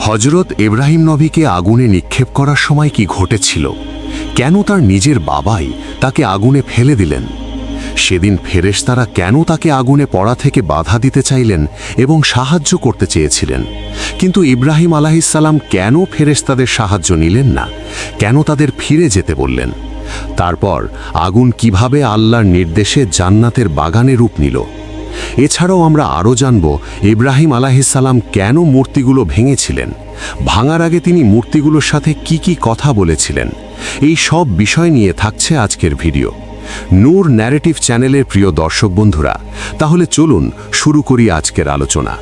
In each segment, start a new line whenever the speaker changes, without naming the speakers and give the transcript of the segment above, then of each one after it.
হজরত ইব্রাহিম নবীকে আগুনে নিক্ষেপ করার সময় কি ঘটেছিল? কেন তার নিজের বাবাই তাকে আগুনে ফেলে দিলেন? সেদিন ফেরেশতারা কেন তাকে আগুনে পড়া থেকে বাধা দিতে চাইলেন এবং সাহায্য করতে চেয়েছিলেন? কিন্তু ইব্রাহিম আলাহিসাল্লাম কেন ফেরেশতাদের সাহায্য নিলেন না? কেন তাদের ফিরে যেতে বললেন? তারপর আগুন কীভাবে আল্লাহর নির্দেশে জান্নাতের বাগানে রূপ নিল? এছাড়াও আমরা আরও জানব, ইব্রাহিম আলাহিসাল্লাম কেন মূর্তিগুলো ভেঙেছিলেন? ভাঙার আগে তিনি মূর্তিগুলোর সাথে কি কি কথা বলেছিলেন? এই সব বিষয় নিয়ে থাকছে আজকের ভিডিও। নূর ন্যারেটিভ চ্যানেলের প্রিয় দর্শক বন্ধুরা, তাহলে চলুন শুরু করি আজকের আলোচনা।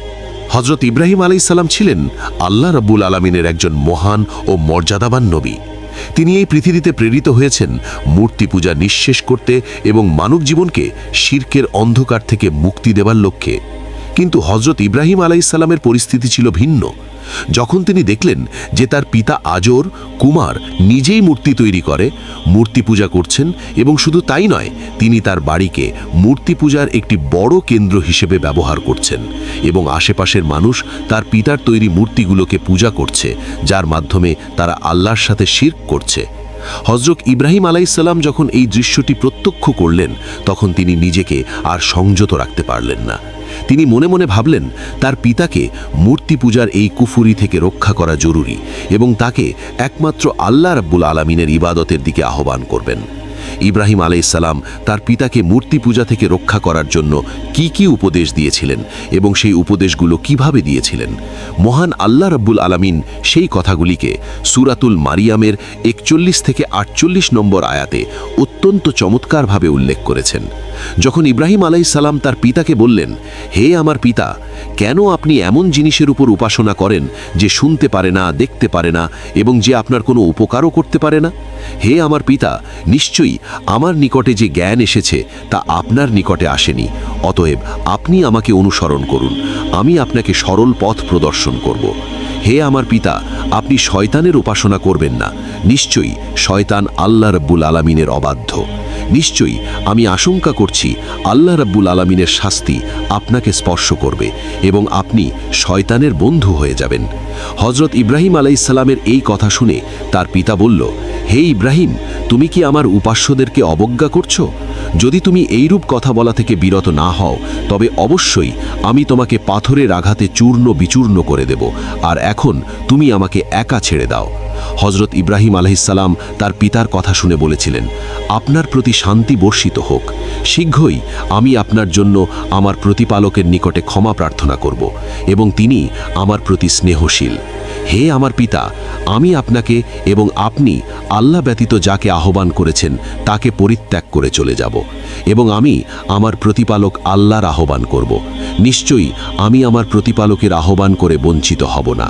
হজরত ইব্রাহিম আলাইসাল্লাম ছিলেন আল্লাহ রাব্বুল আলমিনের একজন মহান ও মর্যাদাবান নবী। তিনি এই পৃথিবীতে প্রেরিত হয়েছেন মূর্তি পূজা নিঃশেষ করতে এবং মানব জীবনকে শির্কের অন্ধকার থেকে মুক্তি দেবার লক্ষ্যে। কিন্তু হজরত ইব্রাহিম আলাইসাল্লামের পরিস্থিতি ছিল ভিন্ন। যখন তিনি দেখলেন যে তার পিতা আজর, কুমার নিজেই মূর্তি তৈরি করে, মূর্তি পূজা করছেন এবং শুধু তাই নয়, তিনি তার বাড়িকে মূর্তি পূজার একটি বড় কেন্দ্র হিসেবে ব্যবহার করছেন এবং আশেপাশের মানুষ তার পিতার তৈরি মূর্তিগুলোকে পূজা করছে, যার মাধ্যমে তারা আল্লাহর সাথে শির্ক করছে। হজরত ইব্রাহিম আলাইসাল্লাম যখন এই দৃশ্যটি প্রত্যক্ষ করলেন, তখন তিনি নিজেকে আর সংযত রাখতে পারলেন না। তিনি মনে মনে ভাবলেন, তার পিতাকে মূর্তি পূজার এই কুফুরি থেকে রক্ষা করা জরুরি এবং তাকে একমাত্র আল্লাহ রাব্বুল আলমিনের ইবাদতের দিকে আহ্বান করবেন। ইব্রাহিম আলাইসাল্লাম তার পিতাকে মূর্তি পূজা থেকে রক্ষা করার জন্য কি কি উপদেশ দিয়েছিলেন এবং সেই উপদেশগুলো কীভাবে দিয়েছিলেন? মহান আল্লাহ রাব্বুল আলামিন সেই কথাগুলিকে সুরাতুল মারিয়ামের একচল্লিশ থেকে আটচল্লিশ নম্বর আয়াতে অত্যন্ত চমৎকারভাবে উল্লেখ করেছেন। যখন ইব্রাহিম আলাইসাল্লাম তার পিতাকে বললেন, হে আমার পিতা, কেন আপনি এমন জিনিসের উপর উপাসনা করেন যে শুনতে পারে না, দেখতে পারে না এবং যে আপনার কোনো উপকারও করতে পারে না? হে আমার পিতা, নিশ্চয়ই আমার নিকটে যে জ্ঞান এসেছে, তা আপনার নিকটে আসেনি। অতএব আপনি আমাকে অনুসরণ করুন। আমি আপনাকে সরল পথ প্রদর্শন করব। হে আমার পিতা, আপনি শয়তানের উপাসনা করবেন না। নিশ্চয়ই শয়তান আল্লাহ রব্বুল আলমিনের অবাধ্য। নিশ্চয়ই আমি আশঙ্কা করছি আল্লাহ রাব্বুল আলমিনের শাস্তি আপনাকে স্পর্শ করবে এবং আপনি শয়তানের বন্ধু হয়ে যাবেন। হজরত ইব্রাহিম আলাইসাল্লামের এই কথা শুনে তার পিতা বলল, হে ইব্রাহিম, তুমি কি আমার উপাস্যদেরকে অবজ্ঞা করছ? যদি তুমি এইরূপ কথা বলা থেকে বিরত না হও, তবে অবশ্যই আমি তোমাকে পাথরের আঘাতে চূর্ণ বিচূর্ণ করে দেব, আর এখন তুমি আমাকে একা ছেড়ে দাও। হজরত ইব্রাহিম আলহিসাল্লাম তার পিতার কথা শুনে বলেছিলেন, আপনার প্রতি শান্তি বর্ষিত হোক। শীঘ্রই আমি আপনার জন্য আমার প্রতিপালকের নিকটে ক্ষমা প্রার্থনা করব, এবং তিনি আমার প্রতি স্নেহশীল। হে আমার পিতা, আমি আপনাকে এবং আপনি আল্লাহ ব্যতীত যাকে আহ্বান করেছেন তাকে পরিত্যাগ করে চলে যাব এবং আমি আমার প্রতিপালক আল্লাহর আহ্বান করব। নিশ্চয়ই আমি আমার প্রতিপালকের আহ্বান করে বঞ্চিত হব না।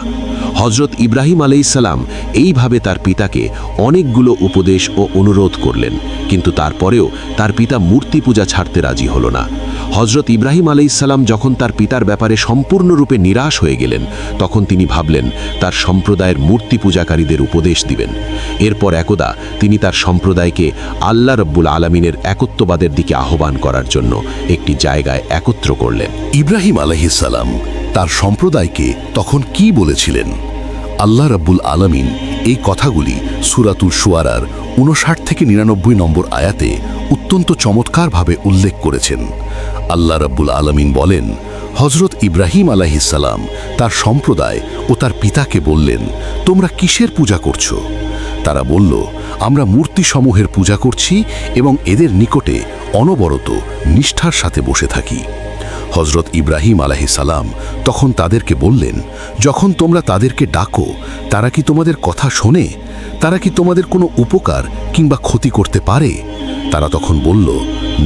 হজরত ইব্রাহিম আলাইসাল্লাম এইভাবে তার পিতাকে অনেকগুলো উপদেশ ও অনুরোধ করলেন, কিন্তু তারপরেও তার পিতা মূর্তি পূজা ছাড়তে রাজি হল না। হজরত ইব্রাহিম আলাইসাল্লাম যখন তার পিতার ব্যাপারে সম্পূর্ণরূপে নিরাশ হয়ে গেলেন, তখন তিনি ভাবলেন, তার সম্প্রদায়ের মূর্তি পূজাকারীদের উপদেশ দিবেন। এরপর একদা তিনি তার সম্প্রদায়কে আল্লাহ রব্বুল আলমিনের একত্ববাদের দিকে আহ্বান করার জন্য একটি জায়গায় একত্র করলেন।
ইব্রাহিম আলহিসাল্লাম তার সম্প্রদায়কে তখন কি বলেছিলেন? আল্লাহ রাব্বুল আলামিন এই কথাগুলি সুরাতুল সুয়ারার উনষাট থেকে নিরানব্বই নম্বর আয়াতে অত্যন্ত চমৎকারভাবে উল্লেখ করেছেন। আল্লাহ রাব্বুল আলামিন বলেন হজরত ইব্রাহিম আলাহিসাল্লাম তার সম্প্রদায় ও তার পিতাকে বললেন, তোমরা কিসের পূজা করছ? তারা বলল, আমরা মূর্তিসমূহের পূজা করছি এবং এদের নিকটে অনবরত নিষ্ঠার সাথে বসে থাকি। হজরত ইব্রাহিম আলাহি সালাম তখন তাদেরকে বললেন, যখন তোমরা তাদেরকে ডাকো, তারা কি তোমাদের কথা শোনে? তারা কি তোমাদের কোনো উপকার কিংবা ক্ষতি করতে পারে? তারা তখন বলল,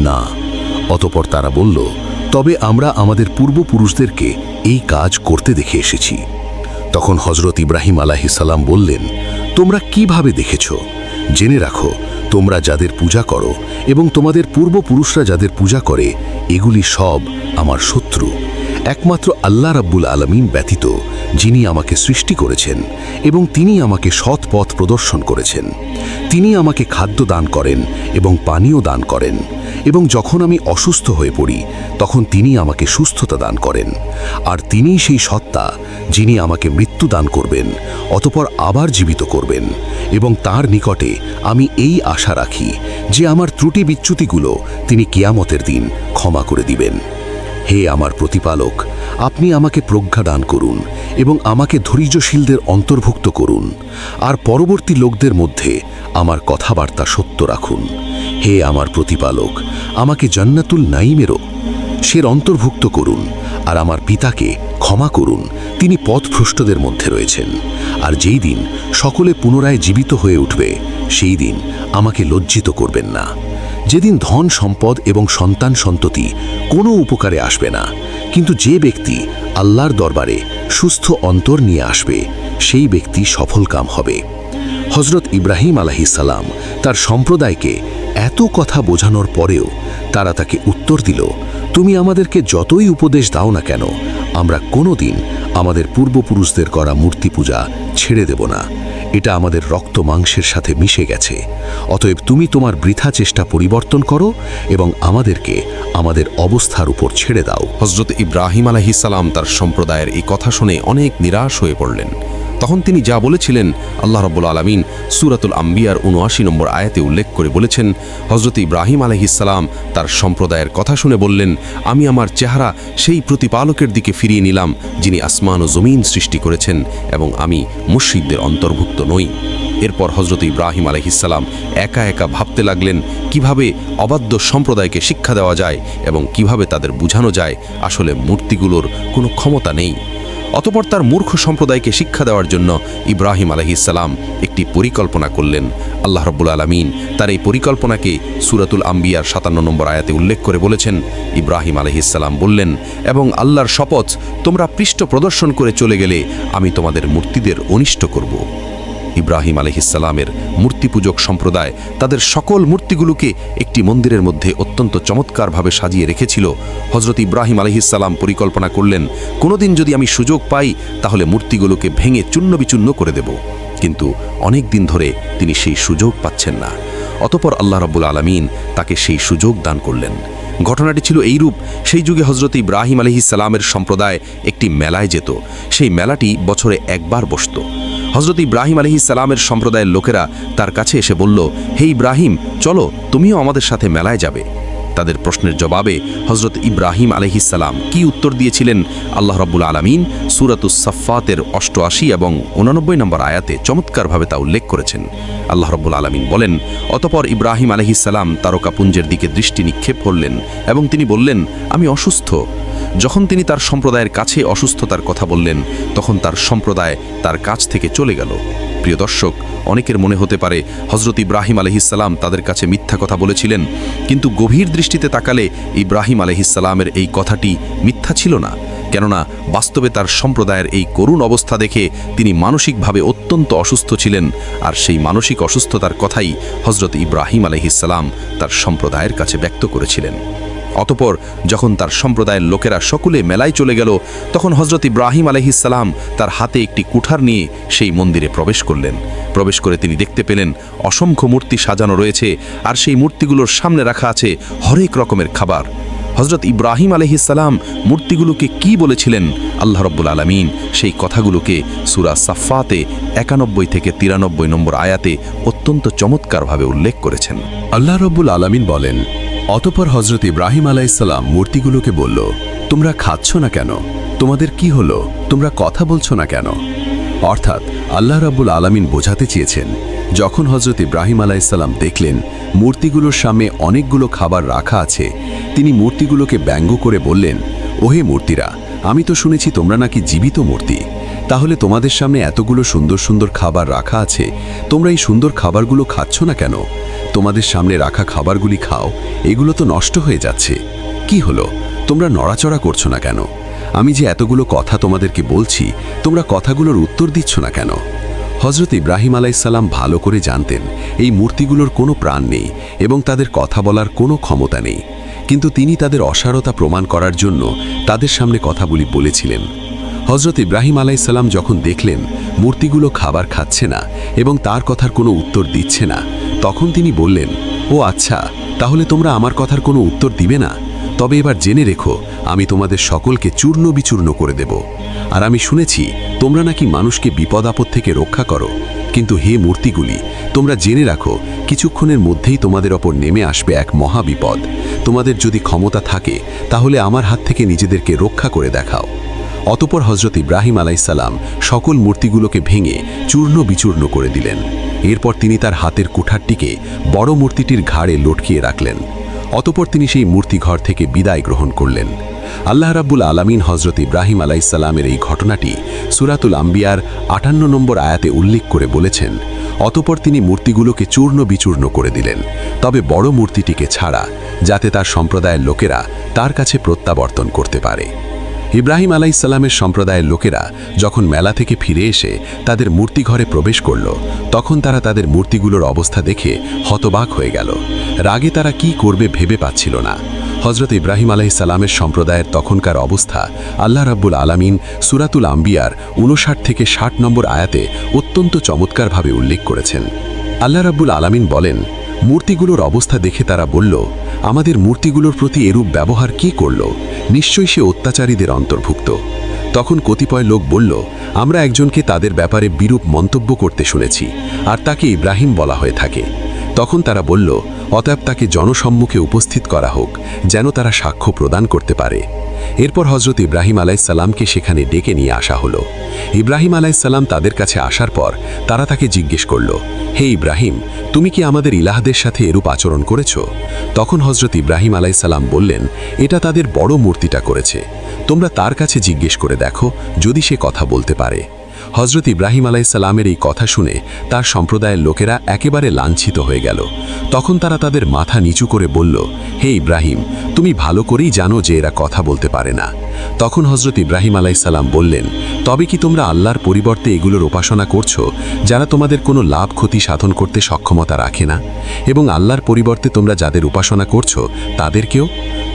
না। অতপর তারা বলল, তবে আমরা আমাদের পূর্বপুরুষদেরকে এই কাজ করতে দেখে এসেছি। তখন হজরত ইব্রাহিম আলাহি সালাম বললেন, তোমরা কীভাবে দেখেছ? জেনে রাখো, তোমরা যাদের পূজা করো এবং তোমাদের পূর্বপুরুষরা যাদের পূজা করে, এগুলি সব আমার শত্রু। একমাত্র আল্লাহ রাব্বুল আলমিন ব্যতীত যিনি আমাকে সৃষ্টি করেছেন এবং তিনি আমাকে সৎ পথ প্রদর্শন করেছেন। তিনি আমাকে খাদ্য দান করেন এবং পানীয় দান করেন।
এবং যখন আমি অসুস্থ হয়ে পড়ি, তখন তিনি আমাকে সুস্থতা দান করেন। আর তিনি সেই সত্তা, যিনি আমাকে মৃত্যু দান করবেন, অতপর আবার জীবিত করবেন। এবং তার নিকটে আমি এই আশা রাখি যে আমার ত্রুটি বিচ্যুতিগুলো তিনি কিয়ামতের দিন ক্ষমা করে দিবেন। হে আমার প্রতিপালক, আপনি আমাকে প্রজ্ঞা দান করুন এবং আমাকে ধৈর্যশীলদের অন্তর্ভুক্ত করুন। আর পরবর্তী লোকদের মধ্যে আমার কথাবার্তা সত্য রাখুন। হে আমার প্রতিপালক, আমাকে জান্নাতুল নাইমেরও সের অন্তর্ভুক্ত করুন আর আমার পিতাকে ক্ষমা করুন। তিনি পথভ্রষ্টদের মধ্যে রয়েছেন। আর যেই দিন সকলে পুনরায় জীবিত হয়ে উঠবে, সেই দিন আমাকে লজ্জিত করবেন না। যেদিন ধন সম্পদ এবং সন্তান সন্ততি কোনো উপকারে আসবে না, কিন্তু যে ব্যক্তি আল্লাহর দরবারে সুস্থ অন্তর নিয়ে আসবে, সেই ব্যক্তি সফলকাম হবে। হজরত ইব্রাহিম আলাহিসাল্লাম তার সম্প্রদায়কে এত কথা বোঝানোর পরেও তারা তাকে উত্তর দিল, তুমি আমাদেরকে যতই উপদেশ দাও না কেন, আমরা কোনো দিন আমাদের পূর্বপুরুষদের করা মূর্তি পূজা ছেড়ে দেব না। এটা আমাদের রক্ত মাংসের সাথে মিশে গেছে। অতএব তুমি তোমার বৃথা চেষ্টা পরিবর্তন করো এবং আমাদেরকে আমাদের অবস্থার উপর ছেড়ে দাও।
হজরত ইব্রাহিম আলাহিসাল্লাম তার সম্প্রদায়ের এই কথা শুনে অনেক নিরাশ হয়ে পড়লেন। তখন তিনি যা বলেছিলেন আল্লাহ রব্বুল আলমিন সুরাতুল আম্বিয়ার উনআশি নম্বর আয়াতে উল্লেখ করে বলেছেন হজরত ইব্রাহিম আলহিসাল্লাম তার সম্প্রদায়ের কথা শুনে বললেন, আমি আমার চেহারা সেই প্রতিপালকের দিকে ফিরিয়ে নিলাম, যিনি আসমান ও জমিন সৃষ্টি করেছেন এবং আমি মুর্শিদদের অন্তর্ভুক্ত নই। এরপর হজরত ইব্রাহিম আলহিসাল্লাম একা একা ভাবতে লাগলেন, কীভাবে অবাধ্য সম্প্রদায়কে শিক্ষা দেওয়া যায় এবং কীভাবে তাদের বোঝানো যায়? আসলে মূর্তিগুলোর কোনো ক্ষমতা নেই। অতপর তার মূর্খ সম্প্রদায়কে শিক্ষা দেওয়ার জন্য ইব্রাহিম আলহিসাল্লাম একটি পরিকল্পনা করলেন। আল্লাহ রব্বুল আলমিন তার এই পরিকল্পনাকে সুরাতুল আম্বিয়ার সাতান্ন নম্বর আয়াতে উল্লেখ করে বলেছেন। ইব্রাহিম আলহিসাল্লাম বললেন, এবং আল্লাহর শপথ তোমরা পৃষ্ঠ প্রদর্শন করে চলে গেলে আমি তোমাদের মূর্তিদের অনিষ্ট করব। ইব্রাহিম আলহিসাল্লামের মূর্তিপূজক সম্প্রদায় তাদের সকল মূর্তিগুলোকে একটি মন্দিরের মধ্যে অত্যন্ত চমৎকারভাবে সাজিয়ে রেখেছিল। হজরত ইব্রাহিম আলহিসাল্লাম পরিকল্পনা করলেন, কোনোদিন যদি আমি সুযোগ পাই, তাহলে মূর্তিগুলোকে ভেঙে চূর্ণ বিচূর্ণ করে দেব। কিন্তু অনেক দিন ধরে তিনি সেই সুযোগ পাচ্ছেন না। অতপর আল্লাহ রাব্বুল আলমিন তাকে সেই সুযোগ দান করলেন। ঘটনাটি ছিল এইরূপ, সেই যুগে হজরত ইব্রাহিম আলহি সম্প্রদায় একটি মেলায় যেত। সেই মেলাটি বছরে একবার বসত। হজরত ইব্রাহিম আলহি সালামের সম্প্রদায়ের লোকেরা তার কাছে এসে বলল, হে ইব্রাহিম, চলো, তুমিও আমাদের সাথে মেলায় যাবে। তাদের প্রশ্নের জবাবে হজরত ইব্রাহিম আলহিসাল্লাম কি উত্তর দিয়েছিলেন? আল্লাহ রব্বুল আলমিন সুরাতুস সাফাতের অষ্টআশি এবং উনানব্বই নম্বর আয়াতে চমৎকারভাবে তা উল্লেখ করেছেন। আল্লাহ রব্বুল আলমিন বলেন, অতপর ইব্রাহিম আলহিসাল্লাম তারকাপুঞ্জের দিকে দৃষ্টি নিক্ষেপ করলেন এবং তিনি বললেন, আমি অসুস্থ। যখন তিনি তার সম্প্রদায়ের কাছে অসুস্থতার কথা বললেন, তখন তার সম্প্রদায় তার কাছ থেকে চলে গেল। প্রিয় দর্শক, অনেকের মনে হতে পারে হজরত ইব্রাহিম আলহিসাল্লাম তাদের কাছে মিথ্যা কথা বলেছিলেন, কিন্তু গভীর দৃষ্টিতে তাকালে ইব্রাহিম আলহিসাল্লামের এই কথাটি মিথ্যা ছিল না। কেননা, বাস্তবে তার সম্প্রদায়ের এই করুণ অবস্থা দেখে তিনি মানসিকভাবে অত্যন্ত অসুস্থ ছিলেন, আর সেই মানসিক অসুস্থতার কথাই হজরত ইব্রাহিম আলহিসাল্লাম তার সম্প্রদায়ের কাছে ব্যক্ত করেছিলেন। অতপর যখন তার সম্প্রদায়ের লোকেরা সকলে মেলায় চলে গেল, তখন হজরত ইব্রাহিম আলহিসাল্লাম তার হাতে একটি কুঠার নিয়ে সেই মন্দিরে প্রবেশ করলেন। প্রবেশ করে তিনি দেখতে পেলেন অসংখ্য মূর্তি সাজানো রয়েছে আর সেই মূর্তিগুলোর সামনে রাখা আছে হরেক রকমের খাবার। হজরত ইব্রাহিম আলহিসাল্লাম মূর্তিগুলোকে কি বলেছিলেন? আল্লাহ রব্বুল আলমিন সেই কথাগুলোকে সুরা সাফাতে একানব্বই থেকে তিরানব্বই নম্বর আয়াতে অত্যন্ত চমৎকারভাবে উল্লেখ করেছেন।
আল্লাহ রব্বুল আলামিন বলেন অতপর হজরত ইব্রাহিম আলাইসাল্লাম মূর্তিগুলোকে বলল, তোমরা খাচ্ছ না কেন? তোমাদের কি হলো? তোমরা কথা বলছো না কেন? অর্থাৎ আল্লাহ রাব্বুল আলামিন বোঝাতে চেয়েছেন, যখন হজরত ইব্রাহিম আলাইসাল্লাম দেখলেন মূর্তিগুলোর সামনে অনেকগুলো খাবার রাখা আছে, তিনি মূর্তিগুলোকে ব্যঙ্গ করে বললেন, ওহে মূর্তিরা, আমি তো শুনেছি তোমরা নাকি জীবিত মূর্তি। তাহলে তোমাদের সামনে এতগুলো সুন্দর সুন্দর খাবার রাখা আছে, তোমরা এই সুন্দর খাবারগুলো খাচ্ছ না কেন? তোমাদের সামনে রাখা খাবারগুলি খাও, এগুলো তো নষ্ট হয়ে যাচ্ছে। কি হলো? তোমরা নড়াচড়া করছ না কেন? আমি যে এতগুলো কথা তোমাদেরকে বলছি, তোমরা কথাগুলোর উত্তর দিচ্ছ না কেন? হজরত ইব্রাহিম আলাইসাল্লাম ভালো করে জানতেন, এই মূর্তিগুলোর কোনো প্রাণ নেই এবং তাদের কথা বলার কোনো ক্ষমতা নেই। কিন্তু তিনি তাদের অসারতা প্রমাণ করার জন্য তাদের সামনে কথাগুলি বলেছিলেন। হজরত ইব্রাহিম আলাইসাল্লাম যখন দেখলেন, মূর্তিগুলো খাবার খাচ্ছে না এবং তার কথার কোনো উত্তর দিচ্ছে না তখন তিনি বললেন, ও আচ্ছা তাহলে তোমরা আমার কথার কোনো উত্তর দিবে না। তবে এবার জেনে রেখো, আমি তোমাদের সকলকে চূর্ণ বিচূর্ণ করে দেব। আর আমি শুনেছি, তোমরা নাকি মানুষকে বিপদ আপদ থেকে রক্ষা করো। কিন্তু হে মূর্তিগুলি, তোমরা জেনে রাখো, কিছুক্ষণের মধ্যেই তোমাদের ওপর নেমে আসবে এক মহা বিপদ। তোমাদের যদি ক্ষমতা থাকে, তাহলে আমার হাত থেকে নিজেদেরকে রক্ষা করে দেখাও। অতপর হজরত ইব্রাহিম আলাইসাল্লাম সকল মূর্তিগুলোকে ভেঙে চূর্ণ বিচূর্ণ করে দিলেন। এরপর তিনি তার হাতের কুঠারটিকে বড় মূর্তিটির ঘাড়ে লটকিয়ে রাখলেন। অতপর তিনি সেই মূর্তি ঘর থেকে বিদায় গ্রহণ করলেন। আল্লাহ রাব্বুল আলামিন হজরত ইব্রাহিম আলাইসাল্লামের এই ঘটনাটি সুরাতুল আম্বিয়ার আটান্ন নম্বর আয়াতে উল্লেখ করে বলেছেন, অতপর তিনি মূর্তিগুলোকে চূর্ণ বিচূর্ণ করে দিলেন। তবে বড় মূর্তিটিকে ছাড়া, যাতে তার সম্প্রদায়ের লোকেরা তার কাছে প্রত্যাবর্তন করতে পারে। ইব্রাহিম আলাইসাল্লামের সম্প্রদায়ের লোকেরা যখন মেলা থেকে ফিরে এসে তাদের মূর্তি ঘরে প্রবেশ করল, তখন তারা তাদের মূর্তিগুলোর অবস্থা দেখে হতবাক হয়ে গেল। রাগে তারা কি করবে ভেবে পাচ্ছিল না। হজরত ইব্রাহিম আলাইসাল্লামের সম্প্রদায়ের তখনকার অবস্থা আল্লাহ রাব্বুল আলামিন সুরাতুল আম্বিয়ার উনষাট থেকে ষাট নম্বর আয়াতে অত্যন্ত চমৎকারভাবে উল্লেখ করেছেন। আল্লাহ রাব্বুল আলামিন বলেন, মূর্তিগুলোর অবস্থা দেখে তারা বলল, আমাদের মূর্তিগুলোর প্রতি এরূপ ব্যবহার কি করল? নিশ্চয়ই সে অত্যাচারীদের অন্তর্ভুক্ত। তখন কতিপয় লোক বলল, আমরা একজনকে তাদের ব্যাপারে বিরূপ মন্তব্য করতে শুনেছি, আর তাকে ইব্রাহিম বলা হয়ে থাকে। তখন তারা বলল অতএব তাকে জনসম্মুখে উপস্থিত করা হোক, যেন তারা সাক্ষ্য প্রদান করতে পারে। এরপর হজরত ইব্রাহিম আলাইসাল্লামকে সেখানে ডেকে নিয়ে আসা হলো। ইব্রাহিম আলাইসাল্লাম তাদের কাছে আসার পর তারা তাকে জিজ্ঞেস করল, হে ইব্রাহিম, তুমি কি আমাদের ইলাহদের সাথে এরূপ আচরণ করেছ? তখন হজরত ইব্রাহিম আলাইসাল্লাম বললেন, এটা তাদের বড় মূর্তিটা করেছে। তোমরা তার কাছে জিজ্ঞেস করে দেখো, যদি সে কথা বলতে পারে। হজরত ইব্রাহিম আলাইসাল্লামের এই কথা শুনে তার সম্প্রদায়ের লোকেরা একেবারে লাঞ্ছিত হয়ে গেল। তখন তারা তাদের মাথা নিচু করে বলল, হে ইব্রাহিম, তুমি ভালো করেই জানো যে এরা কথা বলতে পারে না। তখন হজরত ইব্রাহিম আলাইসাল্লাম বললেন, তবে কি তোমরা আল্লাহর পরিবর্তে এগুলোর উপাসনা করছ, যারা তোমাদের কোনো লাভ ক্ষতি সাধন করতে সক্ষমতা রাখে না? এবং আল্লাহর পরিবর্তে তোমরা যাদের উপাসনা করছ, তাদেরকেও?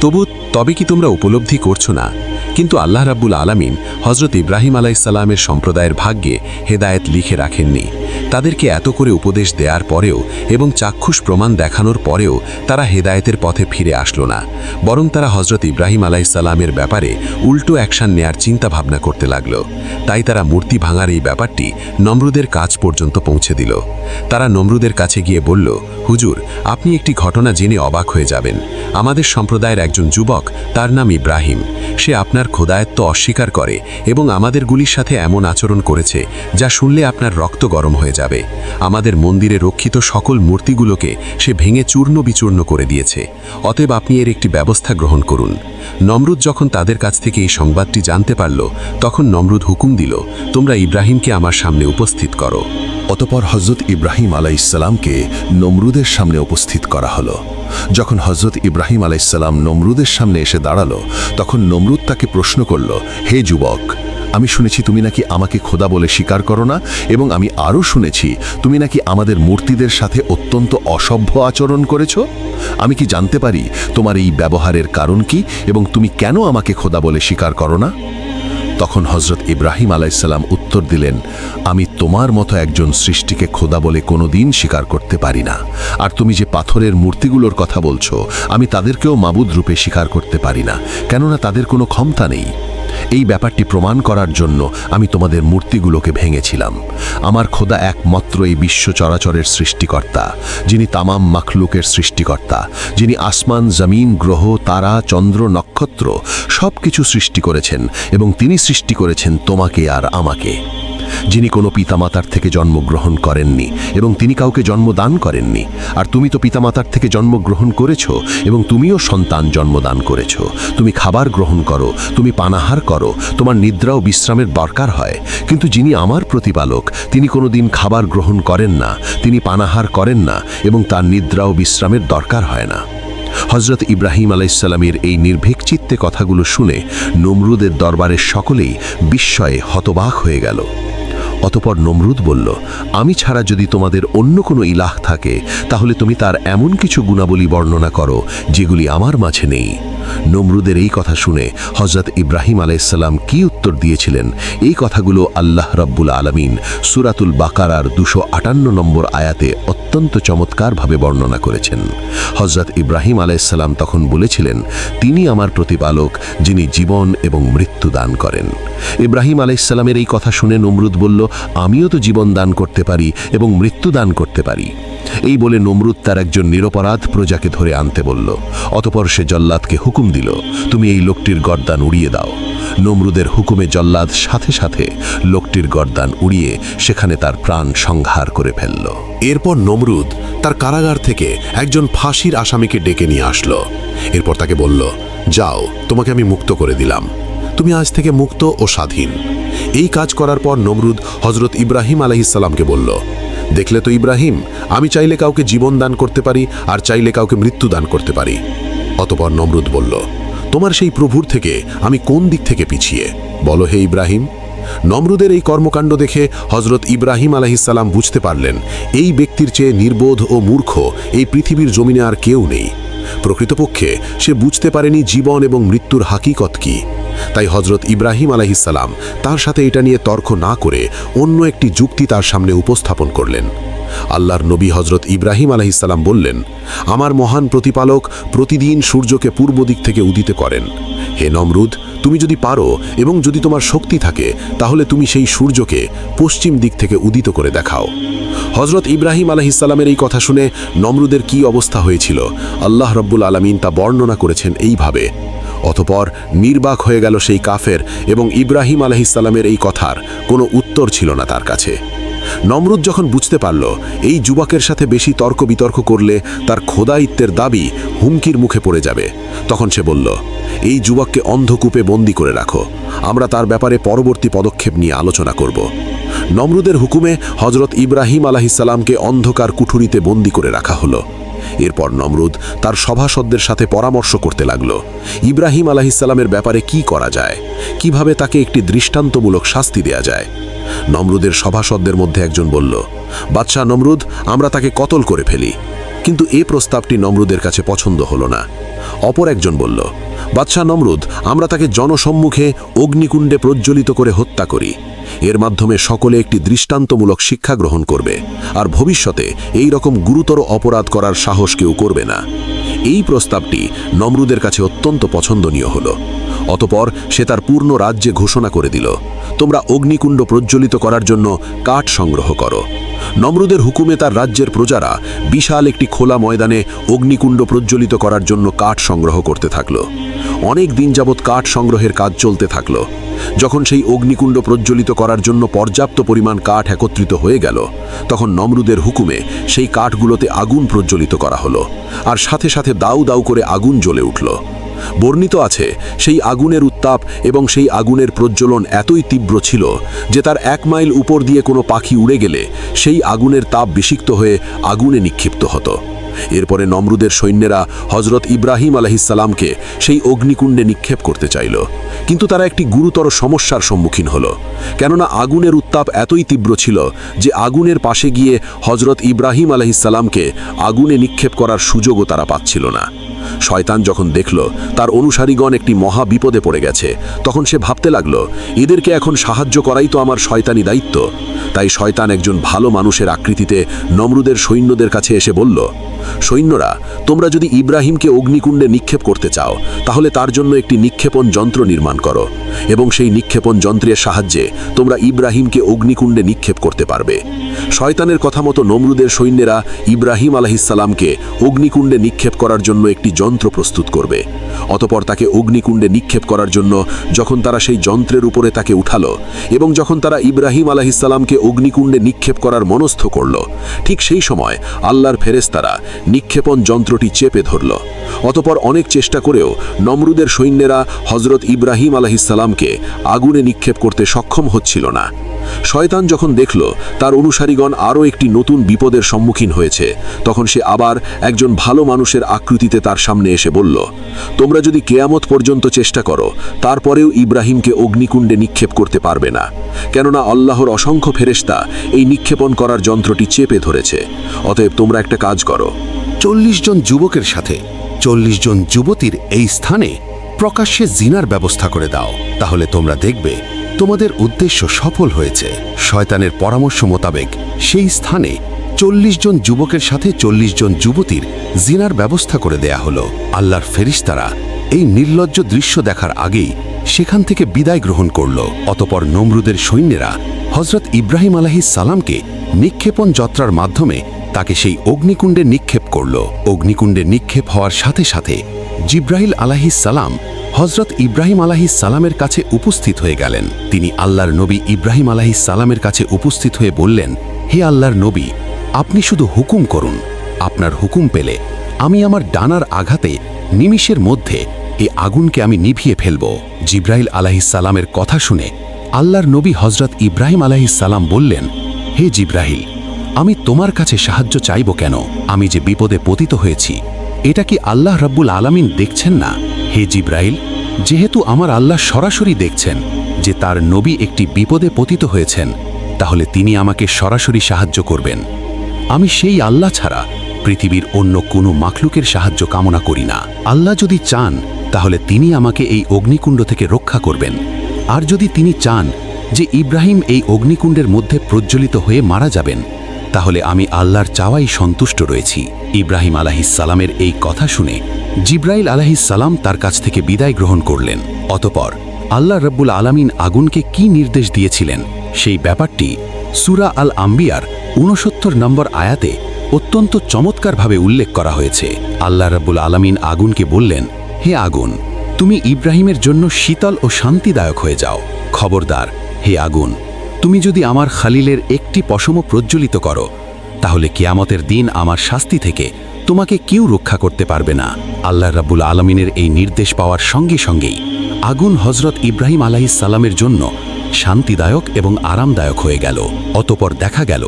তবু তবে কি তোমরা উপলব্ধি করছ না? কিন্তু আল্লাহ রাব্বুল আলামিন হজরত ইব্রাহিম আলাইসাল্লামের সম্প্রদায়ের ভাগ্যে হেদায়েত লিখে রাখেননি। তাদেরকে এত করে উপদেশ দেওয়ার পরেও এবং চাক্ষুষ প্রমাণ দেখানোর পরেও তারা হেদায়েতের পথে ফিরে আসলো না। বরং তারা হজরত ইব্রাহিম আলাইসাল্লামের ব্যাপারে উল্টো অ্যাকশান নেয়ার চিন্তা ভাবনা করতে লাগল। তাই তারা মূর্তি ভাঙার এই ব্যাপারটি নম্রুদের কাজ পর্যন্ত পৌঁছে দিল। তারা নম্রুদের কাছে গিয়ে বলল, হুজুর, আপনি একটি ঘটনা জেনে অবাক হয়ে যাবেন। আমাদের সম্প্রদায়ের একজন যুবক, তার নাম ইব্রাহিম। সে আপনার খোদায়ত্ব অস্বীকার করে এবং আমাদের গুলির সাথে এমন আচরণ করেছে যা শুনলে আপনার রক্ত গরম হয়ে যাবে। আমাদের মন্দিরে রক্ষিত সকল মূর্তিগুলোকে সে ভেঙে চূর্ণ বিচূর্ণ করে দিয়েছে। অতএব আপনি এর একটি ব্যবস্থা গ্রহণ করুন। নমরুদ যখন তাদের কাছ থেকে এই সংবাদটি জানতে পারল, তখন নমরুদ হুকুম দিল, তোমরা ইব্রাহিমকে আমার সামনে উপস্থিত করো।
অতপর হজরত ইব্রাহিম আলাইসাল্লামকে নমরুদের সামনে উপস্থিত করা হলো। যখন হজরত ইব্রাহিম আলাইসাল্লাম নমরুদের সামনে এসে দাঁড়াল, তখন নমরুদ তাকে প্রশ্ন করল, হে যুবক, আমি শুনেছি তুমি নাকি আমাকে খোদা বলে স্বীকার করো না, এবং আমি আরও শুনেছি, তুমি নাকি আমাদের মূর্তিদের সাথে অত্যন্ত অসভ্য আচরণ করেছ? আমি কি জানতে পারি তোমার এই ব্যবহারের কারণ কি, এবং তুমি কেন আমাকে খোদা বলে স্বীকার করো না? তখন হজরত ইব্রাহিম আলাইসাল্লাম উত্তর দিলেন, আমি তোমার মতো একজন সৃষ্টিকে খোদা বলে কোনো দিন স্বীকার করতে পারি না। আর তুমি যে পাথরের মূর্তিগুলোর কথা বলছো, আমি তাদেরকেও মাবুদ রূপে স্বীকার করতে পারি না। কেননা তাদের কোনো ক্ষমতা নেই। এই ব্যাপারটি প্রমাণ করার জন্য আমি তোমাদের মূর্তিগুলোকে ভেঙেছিলাম। আমার খোদা একমাত্র এই বিশ্ব চরাচরের সৃষ্টিকর্তা, যিনি তামাম মাখলুকের সৃষ্টিকর্তা, যিনি আসমান, জমিন, গ্রহ, তারা, চন্দ্র, নক্ষত্র সব কিছু সৃষ্টি করেছেন এবং তিনি সৃষ্টি করেছেন তোমাকে আর আমাকে। যিনি কোনো পিতামাতার থেকে জন্মগ্রহণ করেননি, এবং তিনি কাউকে জন্মদান করেননি। আর তুমি তো পিতামাতার থেকে জন্মগ্রহণ করেছ, এবং তুমিও সন্তান জন্মদান করেছ। তুমি খাবার গ্রহণ করো, তুমি পানাহার করো, তোমার নিদ্রা ও বিশ্রামের দরকার হয়। কিন্তু যিনি আমার প্রতিপালক, তিনি কোনো দিন খাবার গ্রহণ করেন না, তিনি পানাহার করেন না, এবং তার নিদ্রা ও বিশ্রামের দরকার হয় না। হজরত ইব্রাহিম আলাইসাল্লামের এই নির্ভীক চিত্তে কথাগুলো শুনে নমরুদের দরবারের সকলেই বিস্ময়ে হতবাক হয়ে গেল। অতপর নমরুদ বলল, আমি ছাড়া যদি তোমাদের অন্য কোনো ইলাহ থাকে, তাহলে তুমি তার এমন কিছু গুণাবলী বর্ণনা করো, যেগুলি আমার মাঝে নেই। নমরুদের এই কথা শুনে হজরত ইব্রাহিম আলাইসাল্লাম কি উত্তর দিয়েছিলেন? এই কথাগুলো আল্লাহ রব্বুল আলমিন সুরাতুল বাকারার দুশো আটান্ন নম্বর আয়াতে অত্যন্ত
চমৎকারভাবে বর্ণনা করেছেন। হজরত ইব্রাহিম আলাইসাল্লাম তখন বলেছিলেন, তিনি আমার প্রতিপালক, যিনি জীবন এবং মৃত্যু দান করেন। ইব্রাহিম আলাইসাল্লামের এই কথা শুনে নমরুদ বলল, আমিও তো জীবন দান করতে পারি এবং মৃত্যু দান করতে পারি। এই বলে নমরুদ তার একজন নিরপরাধ প্রজাকে ধরে আনতে বলল। অতপর সে জল্লাদকে হুকুম দিল, তুমি এই লোকটির গর্দান উড়িয়ে দাও। নমরুদের হুকুমে জল্লাদ সাথে সাথে লোকটির গর্দান উড়িয়ে সেখানে তার প্রাণ সংহার করে ফেলল।
এরপর নমরুদ তার কারাগার থেকে একজন ফাঁসির আসামিকে ডেকে নিয়ে আসলো। এরপর তাকে বলল, যাও, তোমাকে আমি মুক্ত করে দিলাম। তুমি আজ থেকে মুক্ত ও স্বাধীন। এই কাজ করার পর নমরুদ হজরত ইব্রাহিম আলাইসাল্লামকে বলল দেখলে তো ইব্রাহিম, আমি চাইলে কাউকে জীবন দান করতে পারি আর চাইলে কাউকে মৃত্যু দান করতে পারি। অতপর নমরুদ বলল, তোমার সেই প্রভুর থেকে আমি কোন দিক থেকে পিছিয়ে? বলো হে ইব্রাহিম। নমরুদের এই কর্মকাণ্ড দেখে হজরত ইব্রাহিম আলাহিসাল্লাম বুঝতে পারলেন, এই ব্যক্তির চেয়ে নির্বোধ ও মূর্খ এই পৃথিবীর জমিনে আর কেউ নেই। প্রকৃতপক্ষে সে বুঝতে পারেনি জীবন এবং মৃত্যুর হাকিকত কি। তাই হজরত ইব্রাহিম আলাহিসাল্লাম তার সাথে এটা নিয়ে তর্ক না করে অন্য একটি যুক্তি তার সামনে উপস্থাপন করলেন। আল্লাহর নবী হজরত ইব্রাহিম আলাহিসাল্লাম বললেন, আমার মহান প্রতিপালক প্রতিদিন সূর্যকে পূর্ব দিক থেকে উদিত করেন। হে নমরুদ, তুমি যদি পারো এবং যদি তোমার শক্তি থাকে, তাহলে তুমি সেই সূর্যকে পশ্চিম দিক থেকে উদিত করে দেখাও। হজরত ইব্রাহিম আলহিসাল্লামের এই কথা শুনে নমরুদের কি অবস্থা হয়েছিল, আল্লাহ রব্বুল আলমিন তা বর্ণনা করেছেন এইভাবে অতপর নির্বাক হয়ে গেল সেই কাফের এবং ইব্রাহিম আলহিসাল্লামের এই কথার কোনো উত্তর ছিল না তার কাছে। নমরুদ যখন বুঝতে পারল, এই যুবকের সাথে বেশি তর্ক বিতর্ক করলে তার খোদায়িত্বের দাবি হুমকির মুখে পড়ে যাবে। তখন সে বলল, এই যুবককে অন্ধকূপে বন্দি করে রাখো। আমরা তার ব্যাপারে পরবর্তী পদক্ষেপ নিয়ে আলোচনা করব। নমরুদের হুকুমে হজরত ইব্রাহিম আলাহিসাল্লামকে অন্ধকার কুঠুরিতে বন্দি করে রাখা হলো। এরপর নমরুদ তার সভাসদদের সাথে পরামর্শ করতে লাগল। ইব্রাহিম আলাহিসাল্লামের ব্যাপারে কি করা যায়? কীভাবে তাকে একটি দৃষ্টান্তমূলক শাস্তি দেয়া যায়? নমরুদের সভাসদদের মধ্যে একজন বলল, বাদশাহ নমরুদ, আমরা তাকে কতল করে ফেলি। কিন্তু এ প্রস্তাবটি নমরুদের কাছে পছন্দ হলো না। অপর একজন বলল, বাদশাহ নমরুদ, আমরা তাকে জনসম্মুখে অগ্নিকুণ্ডে প্রজ্বলিত করে হত্যা করি। এর মাধ্যমে সকলে একটি দৃষ্টান্তমূলক শিক্ষা গ্রহণ করবে, আর ভবিষ্যতে এই রকম গুরুতর অপরাধ করার সাহস কেউ করবে না। এই প্রস্তাবটি নমরুদের কাছে অত্যন্ত পছন্দনীয় হল। অতপর সে তার পূর্ণ রাজ্যে ঘোষণা করে দিল, তোমরা অগ্নিকুণ্ড প্রজ্বলিত করার জন্য কাঠ সংগ্রহ করো। নমরুদের হুকুমে তার রাজ্যের প্রজারা বিশাল একটি খোলা ময়দানে অগ্নিকুণ্ড প্রজ্বলিত করার জন্য কাঠ সংগ্রহ করতে থাকল। অনেক দিন যাবৎ কাঠ সংগ্রহের কাজ চলতে থাকল। যখন সেই অগ্নিকুণ্ড প্রজ্বলিত করার জন্য পর্যাপ্ত পরিমাণ কাঠ একত্রিত হয়ে গেল, তখন নমরুদের হুকুমে সেই কাঠগুলোতে আগুন প্রজ্বলিত করা হলো, আর সাথে সাথে দাউ দাউ করে আগুন জ্বলে উঠল। বর্ণিত আছে, সেই আগুনের উত্তাপ এবং সেই আগুনের প্রজ্বলন এতই তীব্র ছিল যে তার এক মাইল উপর দিয়ে কোনো পাখি উড়ে গেলে সেই আগুনের তাপ বিষিক্ত হয়ে আগুনে নিক্ষিপ্ত হতো। এরপরে নমরুদের সৈন্যেরা হজরত ইব্রাহিম আলহিসাল্লামকে সেই অগ্নিকুণ্ডে নিক্ষেপ করতে চাইল। কিন্তু তারা একটি গুরুতর সমস্যার সম্মুখীন হলো, কেননা আগুনের উত্তাপ এতই তীব্র ছিল যে আগুনের পাশে গিয়ে হজরত ইব্রাহিম আলহিসাল্লামকে আগুনে নিক্ষেপ করার সুযোগও তারা পাচ্ছিল না। শয়তান যখন দেখল, তার অনুসারীগণ একটি মহা বিপদে পড়ে গেছে। তখন সে ভাবতে লাগল, এদেরকে এখন সাহায্য করাই তো আমার শয়তানি দায়িত্ব। তাই শয়তান একজন ভালো মানুষের আকৃতিতে নমরুদের সৈন্যদের কাছে এসে বলল, সৈন্যরা, তোমরা যদি ইব্রাহিমকে অগ্নিকুণ্ডে নিক্ষেপ করতে চাও, তাহলে তার জন্য একটি নিক্ষেপণ যন্ত্র নির্মাণ করো এবং সেই নিক্ষেপণ যন্ত্রের সাহায্যে তোমরা ইব্রাহিমকে অগ্নিকুণ্ডে নিক্ষেপ করতে পারবে। শয়তানের কথা মতো নমরুদের সৈন্যেরা ইব্রাহিম আলাহিসাল্লামকে অগ্নিকুণ্ডে নিক্ষেপ করার জন্য একটি যন্ত্র প্রস্তুত করবে। অতপর তাকে অগ্নিকুণ্ডে নিক্ষেপ করার জন্য যখন তারা সেই যন্ত্রের উপরে তাকে উঠালো এবং যখন তারা ইব্রাহিম আলাহিসাল্লামকে অগ্নিকুণ্ডে নিক্ষেপ করার মনস্থ করল, ঠিক সেই সময় আল্লাহর ফেরেস্তারা নিক্ষেপণ যন্ত্রটি চেপে ধরল। অতপর অনেক চেষ্টা করেও নমরুদের সৈন্যেরা হজরত ইব্রাহিম আলাহিসাল্লামকে আগুনে নিক্ষেপ করতে সক্ষম হচ্ছিল না। শয়তান যখন দেখল, তার অনুসারীগণ আরও একটি নতুন বিপদের সম্মুখীন হয়েছে। তখন সে আবার একজন ভালো মানুষের আকৃতিতে তার সামনে এসে বলল, তোমরা যদি কেয়ামত পর্যন্ত চেষ্টা করো, তারপরেও ইব্রাহিমকে অগ্নিকুণ্ডে নিক্ষেপ করতে পারবে না। কেননা আল্লাহর অসংখ্য ফেরেস্তা এই নিক্ষেপণ করার যন্ত্রটি চেপে ধরেছে। অতএব তোমরা একটা কাজ করো। চল্লিশ জন যুবকের সাথে, চল্লিশ জন যুবতীর এই স্থানে প্রকাশ্যে জিনার ব্যবস্থা করে দাও। তাহলে তোমরা দেখবে তোমাদের উদ্দেশ্য সফল হয়েছে। শয়তানের পরামর্শ মোতাবেক সেই স্থানে চল্লিশ জন যুবকের সাথে চল্লিশ জন যুবতীর জিনার ব্যবস্থা করে দেয়া হলো। আল্লাহর ফেরিস্তারা এই নির্লজ্জ দৃশ্য দেখার আগেই সেখান থেকে বিদায় গ্রহণ করল। অতপর নমরুদের সৈন্যেরা হজরত ইব্রাহিম আলাহিস সালামকে নিক্ষেপণ যাত্রার মাধ্যমে তাকে সেই অগ্নিকুণ্ডে নিক্ষেপ করল। অগ্নিকুণ্ডে নিক্ষেপ হওয়ার সাথে সাথে জিব্রাহিল আলাহিস সালাম হজরত ইব্রাহিম আলাহিস সালামের কাছে উপস্থিত হয়ে গেলেন। তিনি আল্লাহর নবী ইব্রাহিম আলাহিস সালামের কাছে উপস্থিত হয়ে বললেন, হে আল্লাহর নবী, আপনি শুধু হুকুম করুন। আপনার হুকুম পেলে আমি আমার ডানার আঘাতে নিমিষের মধ্যে এ আগুনকে আমি নিভিয়ে ফেলব। আলাহিস সালামের কথা শুনে আল্লাহর নবী হজরত ইব্রাহিম সালাম বললেন, হে জিব্রাহিল, আমি তোমার কাছে সাহায্য চাইব কেন? আমি যে বিপদে পতিত হয়েছি, এটা কি আল্লাহ রাব্বুল আলামিন দেখছেন না? হে জিব্রাইল, যেহেতু আমার আল্লাহ সরাসরি দেখছেন যে তার নবী একটি বিপদে পতিত হয়েছেন, তাহলে তিনি আমাকে সরাসরি সাহায্য করবেন। আমি সেই আল্লাহ ছাড়া পৃথিবীর অন্য কোনো মাখলুকের সাহায্য কামনা করি না। আল্লাহ যদি চান, তাহলে তিনি আমাকে এই অগ্নিকুণ্ড থেকে রক্ষা করবেন। আর যদি তিনি চান যে ইব্রাহিম এই অগ্নিকুণ্ডের মধ্যে প্রজ্বলিত হয়ে মারা যাবেন তাহলে আমি আল্লাহর চাওয়াই সন্তুষ্ট রয়েছি। ইব্রাহিম আলাহিসালামের এই কথা শুনে জিব্রাইল আলাহিসাল্লাম তার কাছ থেকে বিদায় গ্রহণ করলেন। অতপর আল্লাহ রব্বুল আলামিন আগুনকে কি নির্দেশ দিয়েছিলেন? সেই ব্যাপারটি সুরা আল আম্বিয়ার ঊনসত্তর নম্বর আয়াতে অত্যন্ত চমৎকারভাবে উল্লেখ করা হয়েছে। আল্লাহ রব্বুল আলামিন আগুনকে বললেন, হে আগুন, তুমি ইব্রাহিমের জন্য শীতল ও শান্তিদায়ক হয়ে যাও। খবরদার, হে আগুন তুমি যদি আমার খালিলের একটি পশম প্রজ্বলিত করো, তাহলে কিয়ামতের দিন আমার শাস্তি থেকে তোমাকে কেউ রক্ষা করতে পারবে না। আল্লাহ রাব্বুল আলমিনের এই নির্দেশ পাওয়ার সঙ্গে সঙ্গেই আগুন হজরত ইব্রাহিম সালামের জন্য শান্তিদায়ক এবং আরামদায়ক হয়ে গেল। অতপর দেখা গেল,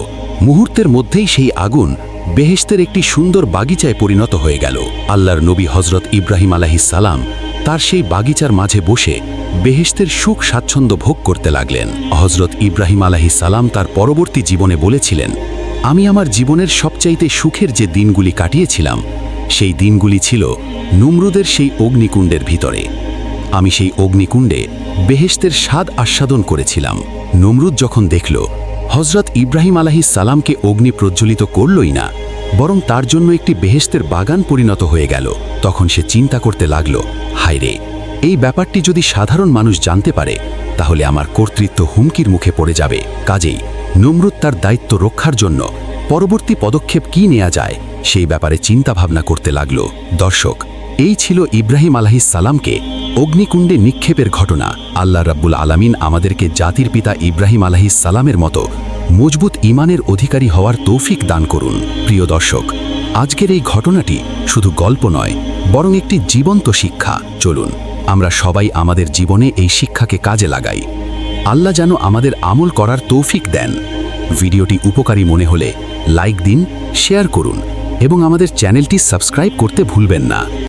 মুহূর্তের মধ্যেই সেই আগুন বেহেশতের একটি সুন্দর বাগিচায় পরিণত হয়ে গেল। আল্লাহর নবী হজরত ইব্রাহিম সালাম তার সেই বাগিচার মাঝে বসে বেহেশতের সুখ স্বাচ্ছন্দ্য ভোগ করতে লাগলেন। হজরত ইব্রাহিম আলাহি সালাম তার পরবর্তী জীবনে বলেছিলেন, আমি আমার জীবনের সবচাইতে সুখের যে দিনগুলি কাটিয়েছিলাম, সেই দিনগুলি ছিল নুমরুদের সেই অগ্নিকুণ্ডের ভিতরে। আমি সেই অগ্নিকুণ্ডে বেহেশতের স্বাদ আস্বাদন করেছিলাম। নমরুদ যখন দেখল হজরত ইব্রাহিম আলাহিস সালামকে অগ্নি প্রজ্বলিত করলই না, বরং তার জন্য একটি বেহেশতের বাগান পরিণত হয়ে গেল, তখন সে চিন্তা করতে লাগল, হায়রে এই ব্যাপারটি যদি সাধারণ মানুষ জানতে পারে, তাহলে আমার কর্তৃত্ব হুমকির মুখে পড়ে যাবে। কাজেই নমরুদ তার দায়িত্ব রক্ষার জন্য পরবর্তী পদক্ষেপ কি নেওয়া যায়, সেই ব্যাপারে চিন্তা ভাবনা করতে লাগল। দর্শক, এই ছিল ইব্রাহিম আলাহিস সালামকে অগ্নিকুণ্ডে নিক্ষেপের ঘটনা। আল্লাহ রাব্বুল আলামিন আমাদেরকে জাতির পিতা ইব্রাহিম আলাহিস সালামের মতো মজবুত ইমানের অধিকারী হওয়ার তৌফিক দান করুন। প্রিয় দর্শক, আজকের এই ঘটনাটি শুধু গল্প নয়, বরং একটি জীবন্ত শিক্ষা। চলুন আমরা সবাই আমাদের জীবনে এই শিক্ষাকে কাজে লাগাই। আল্লাহ যেন আমাদের আমল করার তৌফিক দেন। ভিডিওটি উপকারী মনে হলে লাইক দিন, শেয়ার করুন এবং আমাদের চ্যানেলটি সাবস্ক্রাইব করতে ভুলবেন না।